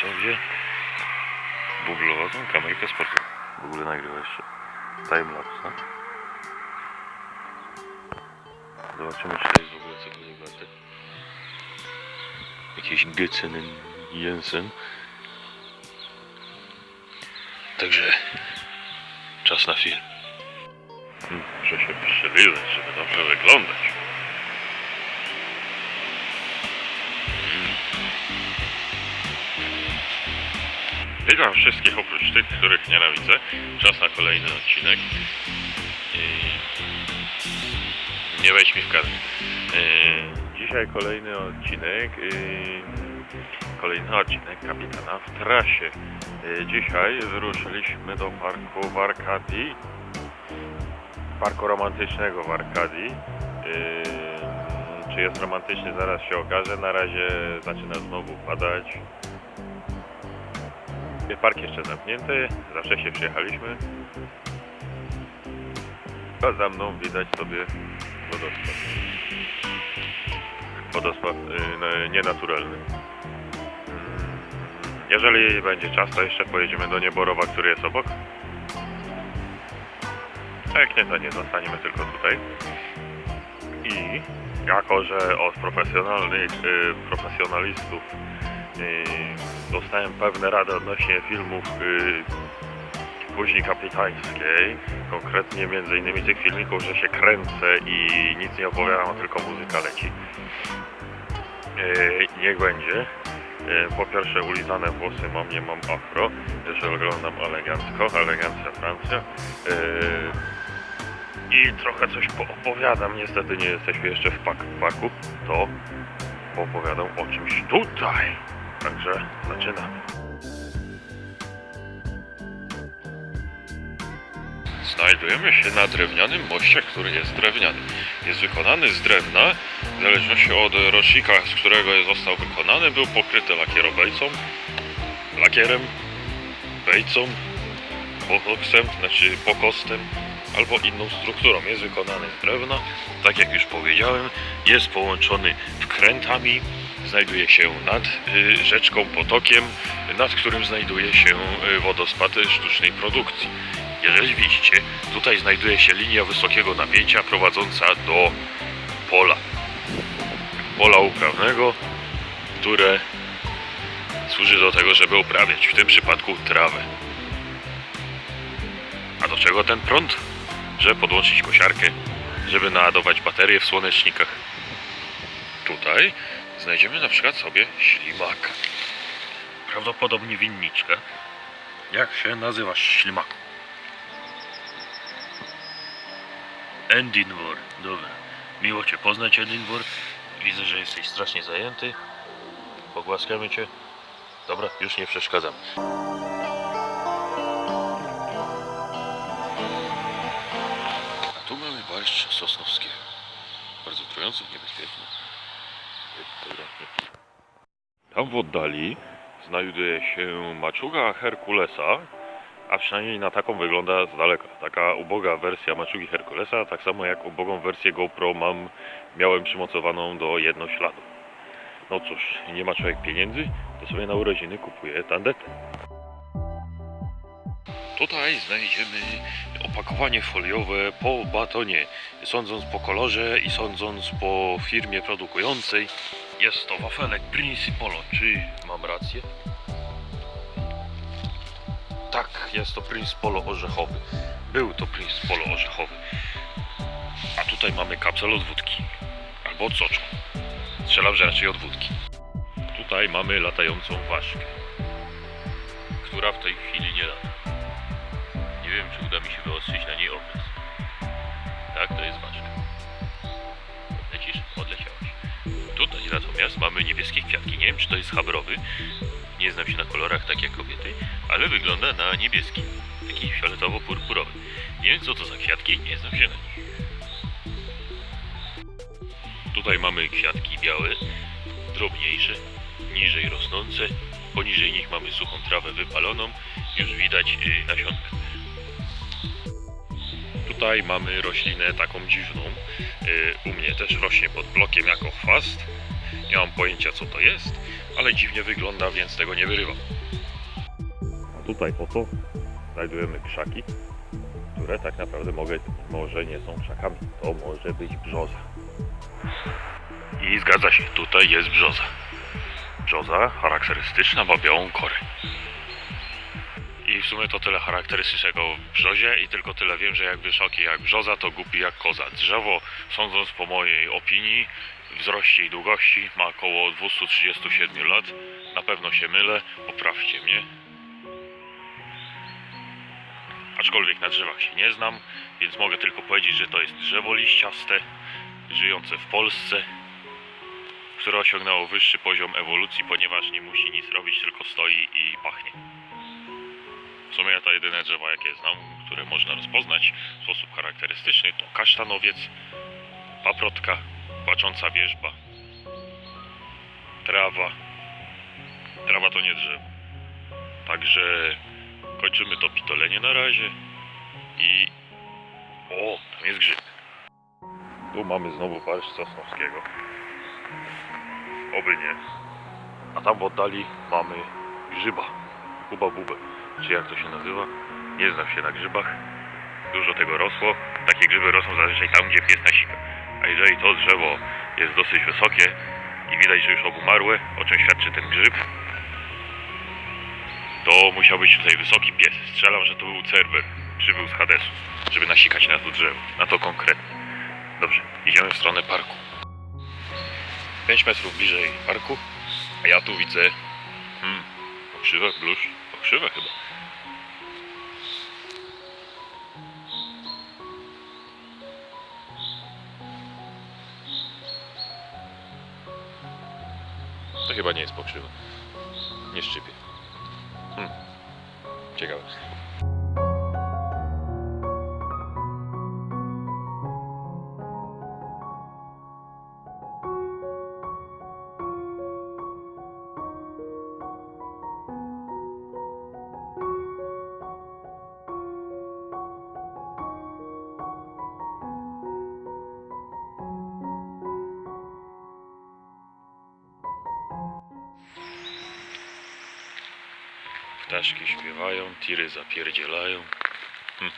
sobie buglowatą kamerkę sportową. W ogóle nagrywa jeszcze timelapse. Zobaczymy, czy to jest w ogóle cokolwiek warte. Jakiś Gycyn Jensen. Także czas na film. Hmm, Muszę się przeliwać, żeby dobrze wyglądać. Witam wszystkich oprócz tych, których nienawidzę. Czas na kolejny odcinek. I... Nie wejdź mi w kadr. Yy, Dzisiaj kolejny odcinek. Kolejny odcinek kapitana w trasie. Dzisiaj wyruszyliśmy do parku w Arkadii. Parku romantycznego w Arkadii. Czy jest romantyczny, zaraz się okaże. Na razie zaczyna znowu padać. Park jeszcze zamknięty, za wcześnie przyjechaliśmy. A za mną widać sobie wodospad. Wodospad yy, nienaturalny. Mm, Jeżeli będzie czas, to jeszcze pojedziemy do Nieborowa, który jest obok. Jak nie, to nie zostaniemy tylko tutaj. I jako, że od profesjonalnych, yy, profesjonalistów yy, dostałem pewne rady odnośnie filmów yy, Buzi Kapitańskiej, konkretnie między innymi tych filmików, że się kręcę i nic nie opowiadam, a tylko muzyka leci. Yy, niech będzie. Yy, po pierwsze ulizane włosy mam, nie mam afro, że wyglądam elegancko, elegancja Francja. Yy, I trochę coś poopowiadam, niestety nie jesteśmy jeszcze w pak paku, to opowiadam o czymś tutaj. Także zaczynamy. Znajdujemy się na drewnianym moście, który jest drewniany. Jest wykonany z drewna, w zależności od rocznika, z którego został wykonany, był pokryty lakierobejcą, lakierem, bejcą, znaczy pokostem, albo inną strukturą. Jest wykonany z drewna, tak jak już powiedziałem, jest połączony wkrętami, znajduje się nad y, rzeczką, potokiem, nad którym znajduje się y, wodospad sztucznej produkcji. Jeżeli widzicie, tutaj znajduje się linia wysokiego napięcia prowadząca do pola. Pola uprawnego, które służy do tego, żeby uprawiać w tym przypadku trawę. A do czego ten prąd? Żeby podłączyć kosiarkę, żeby naładować baterie w słonecznikach. Tutaj znajdziemy na przykład sobie ślimaka. Prawdopodobnie winniczkę. Jak się nazywasz ślimaku? Edinburgh. Dobra. Miło Cię poznać, Edinburgh. Widzę, że jesteś strasznie zajęty. Pogłaskamy Cię. Dobra, już nie przeszkadzam. A tu mamy barszcz sosnowskiego. Bardzo trujący, niebezpieczny. Tam w oddali znajduje się maczuga Herkulesa, a przynajmniej na taką wygląda z daleka. Taka uboga wersja maczugi Herkulesa, tak samo jak ubogą wersję GoPro mam, miałem przymocowaną do jednośladu. No cóż, nie ma człowiek pieniędzy, to sobie na urodziny kupuje tandetę. Tutaj znajdziemy opakowanie foliowe po batonie. Sądząc po kolorze i sądząc po firmie produkującej, jest to wafelek Principolo. Czy mam rację? Tak, jest to Prince Polo orzechowy. Był to Prince Polo orzechowy. A tutaj mamy kapsel od wódki. Albo od soczku. Strzelam, że raczej od wódki. Tutaj mamy latającą ważkę. Która w tej chwili natomiast mamy niebieskie kwiatki. Nie wiem, czy to jest habrowy. Nie znam się na kolorach tak jak kobiety, ale wygląda na niebieski. Taki fioletowo-purpurowy. Nie wiem co to za kwiatki, nie znam się na nich. Tutaj mamy kwiatki białe, drobniejsze, niżej rosnące. Poniżej nich mamy suchą trawę wypaloną. Już widać yy, nasionka. Tutaj mamy roślinę taką dziwną. Yy, u mnie też rośnie pod blokiem jako chwast. Nie mam pojęcia co to jest, ale dziwnie wygląda, więc tego nie wyrywam. A tutaj oto znajdujemy krzaki, które tak naprawdę mogę, może nie są krzakami. To może być brzoza. I zgadza się, tutaj jest brzoza. Brzoza charakterystyczna ma białą korę. I w sumie to tyle charakterystycznego w brzozie i tylko tyle wiem, że jak wysoki jak brzoza, to głupi jak koza. Drzewo, sądząc po mojej opinii, wzroście i długości ma około 237 lat. Na pewno się mylę, poprawcie mnie. Aczkolwiek na drzewach się nie znam, więc mogę tylko powiedzieć, że to jest drzewo liściaste, żyjące w Polsce, które osiągnęło wyższy poziom ewolucji, ponieważ nie musi nic robić, tylko stoi i pachnie. W sumie to jedyne drzewa, jakie znam, które można rozpoznać w sposób charakterystyczny, to kasztanowiec, paprotka, płacząca wierzba, trawa. Trawa to nie drzewo. Także kończymy to pitolenie na razie i... O, tam jest grzyb. Tu mamy znowu barszcz sosnowskiego. Oby nie. A tam w oddali mamy grzyba. Kuba bubę. Czy jak to się nazywa? Nie znam się na grzybach. Dużo tego rosło. Takie grzyby rosną zazwyczaj tam, gdzie pies nasika. A jeżeli to drzewo jest dosyć wysokie i widać, że już obumarłe, o czym świadczy ten grzyb, to musiał być tutaj wysoki pies. Strzelam, że to był Cerber. Przybył z Hadesu, żeby nasikać na to drzewo. Na to konkretnie. Dobrze, idziemy w stronę parku. 5 metrów bliżej parku, a ja tu widzę... Hmm, pokrzywę, blusz, pokrzywę chyba. Chyba nie jest pokrzywa. Nie szczypie. Hmm. Ciekawe. Ptaszki śpiewają, tiry zapierdzielają. Hm.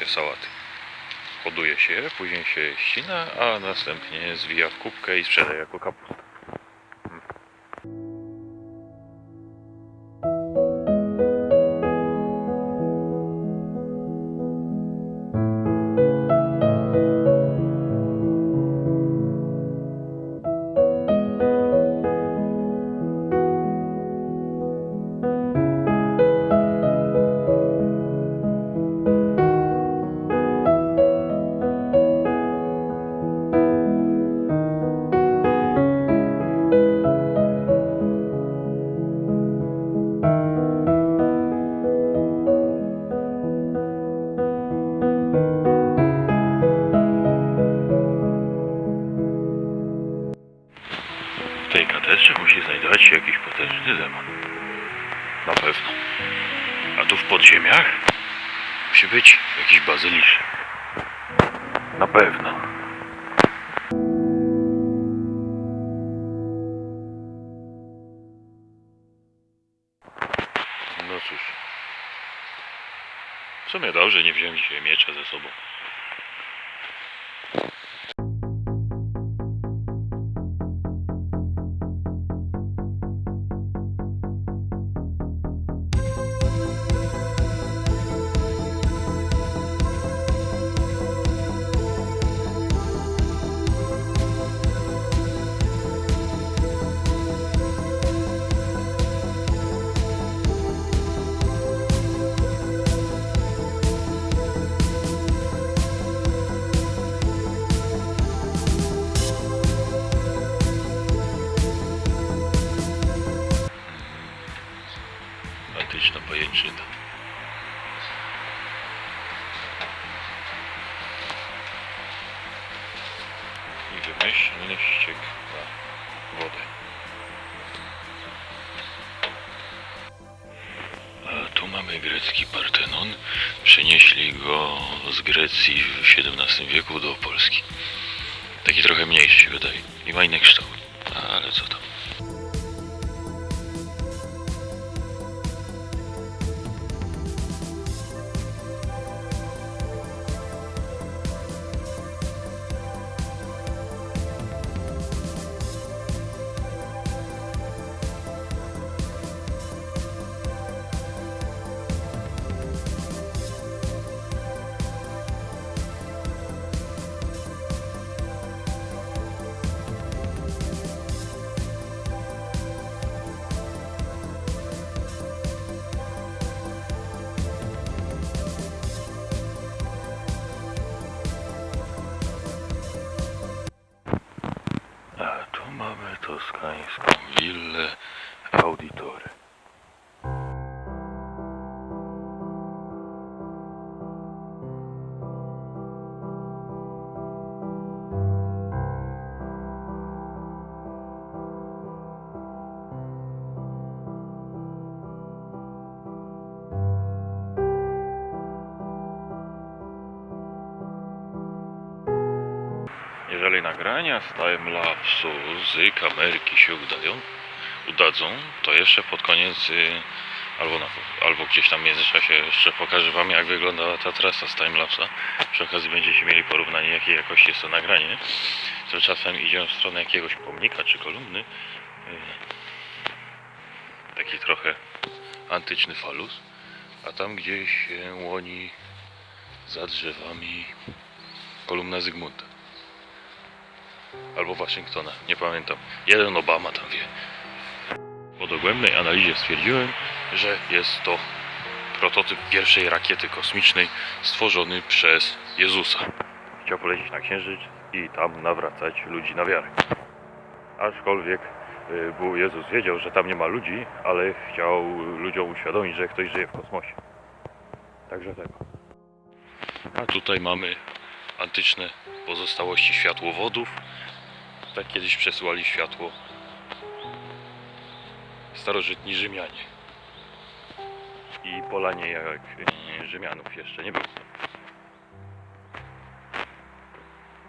Się sałaty. Hoduje się później się ścina, a następnie zwija w kubkę i sprzeda jako kapustę. W sumie dobrze, nie wziąłem dzisiaj miecza ze sobą. Mniejszy się wydaje. I ma inny kształt. Ale co tam. Nagrania z timelapsu z kamerki się udają, udadzą, to jeszcze pod koniec y, albo, na, albo gdzieś tam w międzyczasie jeszcze pokażę wam jak wyglądała ta trasa z timelapsa. Przy okazji będziecie mieli porównanie jakiej jakości jest to nagranie. Tymczasem idziemy w stronę jakiegoś pomnika czy kolumny. Y, Taki trochę antyczny falus. A tam gdzieś się łoni za drzewami kolumna Zygmunta albo Waszyngtona, nie pamiętam. Jeden Obama tam wie. Po dogłębnej analizie stwierdziłem, że jest to prototyp pierwszej rakiety kosmicznej stworzony przez Jezusa. Chciał polecieć na Księżyc i tam nawracać ludzi na wiarę. Aczkolwiek y, był Jezus wiedział, że tam nie ma ludzi, ale chciał ludziom uświadomić, że ktoś żyje w kosmosie. Także tego. A tutaj mamy antyczne pozostałości światłowodów. Tak kiedyś przesyłali światło starożytni Rzymianie. I polanie jak e, Rzymianów jeszcze nie było.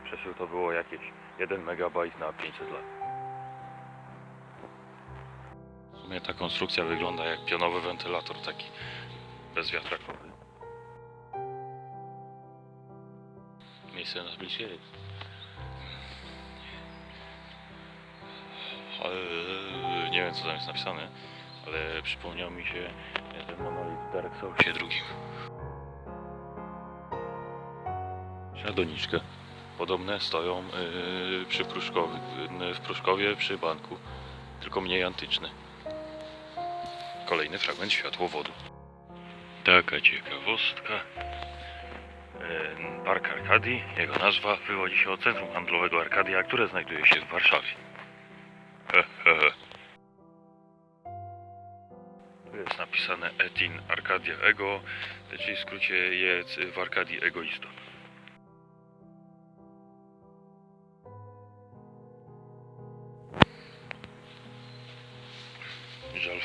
Przesył to było jakieś 1 megabajt na 500 lat. W sumie ta konstrukcja wygląda jak pionowy wentylator taki bezwiatrakowy. Miejsce na zbliżenie nie wiem co tam jest napisane, ale przypomniał mi się ten monolit w Dark Soulsie drugim. Śladoniczkę. Podobne stoją yy, przy Pruszkowie, w Pruszkowie przy banku, tylko mniej antyczne. Kolejny fragment światłowodu. Taka ciekawostka. E, Park Arkadii, jego nazwa wywodzi się od centrum handlowego Arkadia, które znajduje się w Warszawie. Tu jest napisane Etin Arkadia Ego, czyli w skrócie jest w Arkadii egoista.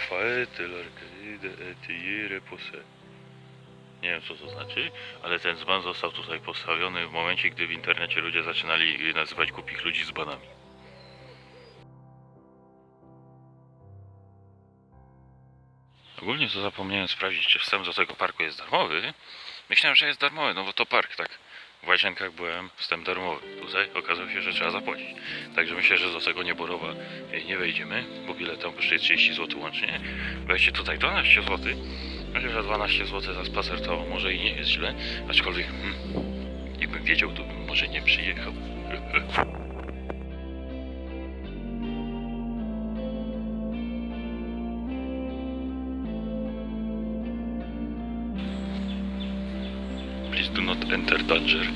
faete l'arcade et y repose. Nie wiem co to znaczy, ale ten dzban został tutaj postawiony w momencie, gdy w internecie ludzie zaczynali nazywać głupich ludzi z Ogólnie to zapomniałem sprawdzić, czy wstęp do tego parku jest darmowy. Myślałem, że jest darmowy, no bo to park, tak. W Łazienkach byłem, wstęp darmowy. Tutaj okazało się, że trzeba zapłacić. Także myślę, że do tego nieborowa nie wejdziemy, bo bilet tam kosztuje 30 zł łącznie. Wejście tutaj 12 zł. Myślę, że 12 zł za spacer to może i nie jest źle, aczkolwiek hmm, jakbym wiedział, to bym może nie przyjechał. do not enter danger.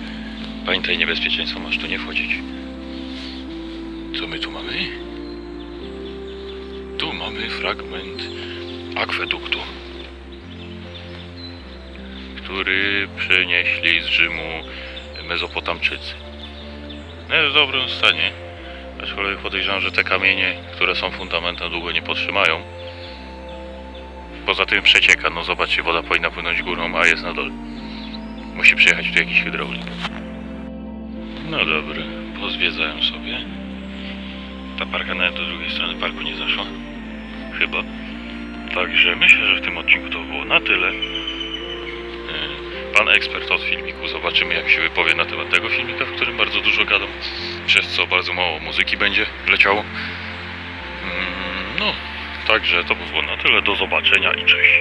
Pamiętaj, niebezpieczeństwo masz tu nie wchodzić. Co my tu mamy? Tu mamy fragment akweduktu, który przenieśli z Rzymu Mezopotamczycy. No jest w dobrym stanie, aczkolwiek podejrzewam, że te kamienie, które są fundamentem, długo nie potrzymają. Poza tym przecieka, no zobaczcie, woda powinna płynąć górą, a jest na dole. Musi przyjechać tu jakiś hydraulik. No dobra, pozwiedzałem sobie. Ta parka nawet do drugiej strony parku nie zaszła. Chyba. Także myślę, że w tym odcinku to było na tyle. Pan ekspert od filmiku, zobaczymy jak się wypowie na temat tego filmika, w którym bardzo dużo gadam, przez co bardzo mało muzyki będzie leciało. Mm, No, także to by było na tyle. Do zobaczenia i cześć.